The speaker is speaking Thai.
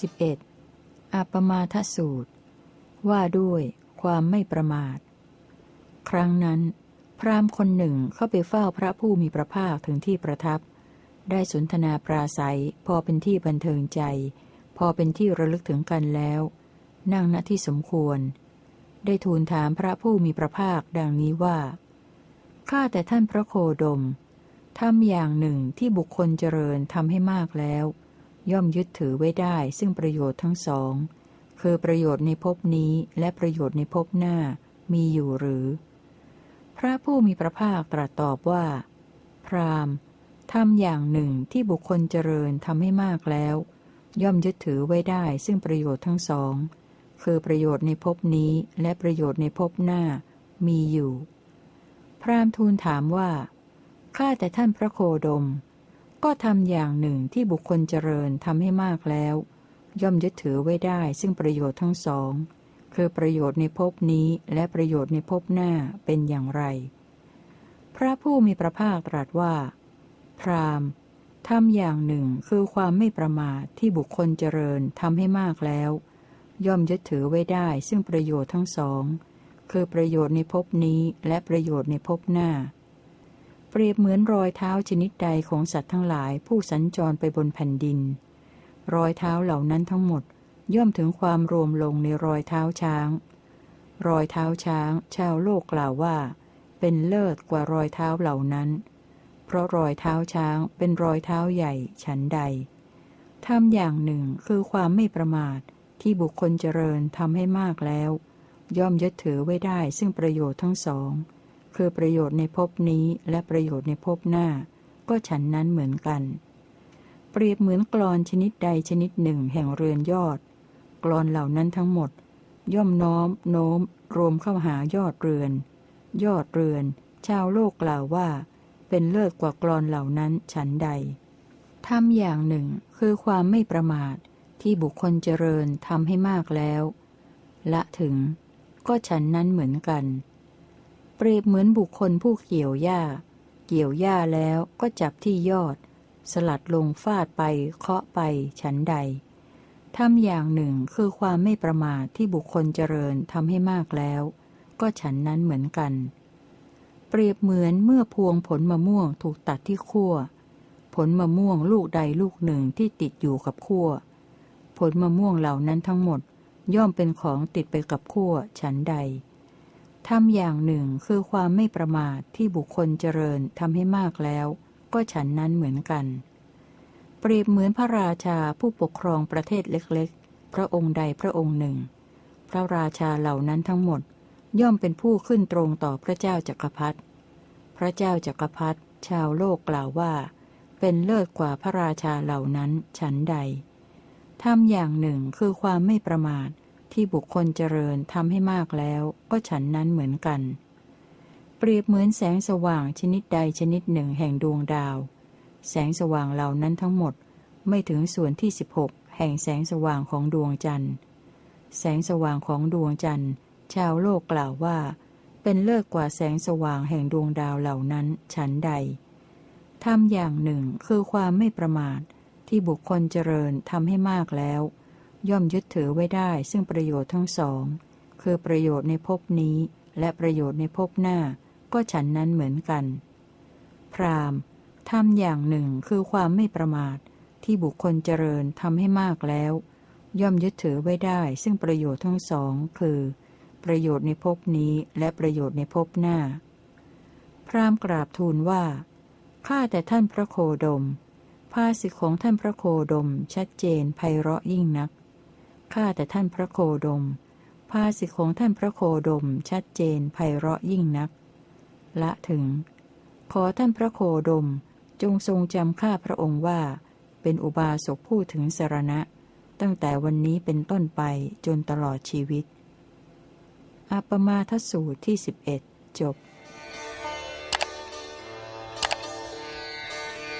11. อัปมาทสูตร ว่าด้วยความไม่ประมาท ครั้งนั้น พราหมณ์คนหนึ่งเข้าไปเฝ้าพระผู้มีพระภาคถึงที่ประทับ ได้สนทนาปราศัย พอเป็นที่บันเทิงใจ พอเป็นที่ระลึกถึงกันแล้ว นั่งณที่สมควร ได้ทูลถามพระผู้มีพระภาคดังนี้ว่าข้าแต่ท่านพระโคดมทำอย่างหนึ่งที่บุคคลเจริญทำให้มากแล้ว ย่อมยึดถือไว้ได้ซึ่งประโยชน์ทั้งสอง คือประโยชน์ในภพนี้และประโยชน์ในภพหน้ามีอยู่หรือ พระผู้มีพระภาคตรัสตอบว่า พรามทำอย่างหนึ่งที่บุคคลเจริญทำให้มากแล้ว ย่อมยึดถือไว้ได้ซึ่งประโยชน์ทั้งสอง คือประโยชน์ในภพนี้และประโยชน์ในภพหน้ามีอยู่ พรามทูลถามว่าข้าแต่ท่านพระโคดม ก็ทำอย่างหนึ่งที่บุคคลเจริญทำให้มากแล้ว ย่อมยึดถือไว้ได้ซึ่งประโยชน์ทั้งสอง คือประโยชน์ในภพนี้และประโยชน์ในภพหน้าเป็นอย่างไร พระผู้มีพระภาคตรัสว่า พรามทำอย่างหนึ่งคือความไม่ประมาทที่บุคคลเจริญทำให้มากแล้ว ย่อมยึดถือไว้ได้ซึ่งประโยชน์ทั้งสอง คือประโยชน์ในภพนี้และประโยชน์ในภพหน้า เปรียบเหมือนรอยเท้าชนิดใดของสัตว์ทั้งหลายผู้สัญจรไปบนแผ่นดิน รอยเท้าเหล่านั้นทั้งหมดย่อมถึงความรวมลงในรอยเท้าช้าง รอยเท้าช้าง ชาวโลกกล่าวว่า เป็นเลิศกว่ารอยเท้าเหล่านั้น เพราะรอยเท้าช้างเป็นรอยเท้าใหญ่ฉันใดทำอย่างหนึ่งคือความไม่ประมาทที่บุคคลเจริญทำให้มากแล้ว ย่อมยึดถือไว้ได้ซึ่งประโยชน์ทั้งสอง คือประโยชน์ในภพนี้และประโยชน์ในภพหน้า ก็ฉันนั้นเหมือนกัน เปรียบเหมือนกรอนชนิดใดชนิดหนึ่งแห่งเรือนยอด กรอนเหล่านั้นทั้งหมด ย่อมน้อม โน้ม รวมเข้าหายอดเรือน ยอดเรือน ชาวโลกกล่าวว่า เป็นเลิศกว่ากรอนเหล่านั้นฉันใดทำอย่างหนึ่งคือความไม่ประมาทที่บุคคลเจริญทำให้มากแล้ว ละถึง ก็ฉันนั้นเหมือนกัน รียบเหมือนบุคคลผู้เกี่ยวหญ้า เกี่ยวหญ้าแล้วก็จับที่ยอด สลัดลงฟาดไปเคาะไปฉันใดทำอย่างหนึ่งคือความไม่ประมาทที่บุคคลเจริญทำให้มากแล้ว ก็ฉันนั้นเหมือนกัน เปรียบเหมือนเมื่อพวงผลมะม่วงถูกตัดที่ขั้ว ผลมะม่วงลูกใดลูกหนึ่งที่ติดอยู่กับขั้ว ผลมะม่วงเหล่านั้นทั้งหมดย่อมเป็นของติดไปกับขั้วฉันใด ทำอย่างหนึ่งคือความไม่ประมาทที่บุคคลเจริญทำให้มากแล้ว ก็ฉันนั้นเหมือนกัน เปรียบเหมือนพระราชาผู้ปกครองประเทศเล็กๆ พระองค์ใดพระองค์หนึ่ง พระราชาเหล่านั้นทั้งหมด ย่อมเป็นผู้ขึ้นตรงต่อพระเจ้าจักรพรรดิพระเจ้าจักรพรรดิชาวโลกกล่าวว่า เป็นเลิศกว่าพระราชาเหล่านั้นฉันใดทำอย่างหนึ่งคือความไม่ประมาท ที่บุคคลเจริญทำให้มากแล้ว ก็ฉันนั้นเหมือนกัน เปรียบเหมือนแสงสว่างชนิดใดชนิดหนึ่งแห่งดวงดาว แสงสว่างเหล่านั้นทั้งหมดไม่ถึงส่วนที่ 16 แห่งแสงสว่างของดวงจันทร์ แสงสว่างของดวงจันทร์ ชาวโลกกล่าวว่า เป็นเลิศกว่าแสงสว่างแห่งดวงดาวเหล่านั้นฉันใดทำอย่างหนึ่งคือความไม่ประมาทที่บุคคลเจริญทำให้มากแล้ว ย่อมยึดถือไว้ได้ซึ่งประโยชน์ทั้งสอง คือประโยชน์ในภพนี้ และประโยชน์ในภพหน้า ก็ฉันนั้นเหมือนกัน พรามทำอย่างหนึ่งคือความไม่ประมาท ที่บุคคลเจริญทำให้มากแล้ว ย่อมยึดถือไว้ได้ ซึ่งประโยชน์ทั้งสอง คือ ประโยชน์ในภพนี้และประโยชน์ในภพหน้า พรามกราบทูลว่าข้าแต่ท่านพระโคดมภาสิของท่านพระโคดมชัดเจนไพเราะยิ่งนัก ข้าแต่ท่านพระโคดม ภาสิของท่านพระโคดมชัดเจนไพเราะยิ่งนัก ละถึง ขอท่านพระโคดมจงทรงจำข้าพระองค์ว่า เป็นอุบาสกผู้ถึงสารณะ ตั้งแต่วันนี้เป็นต้นไปจนตลอดชีวิตอาปมาทสูตรที่สิบเอ็ดจบ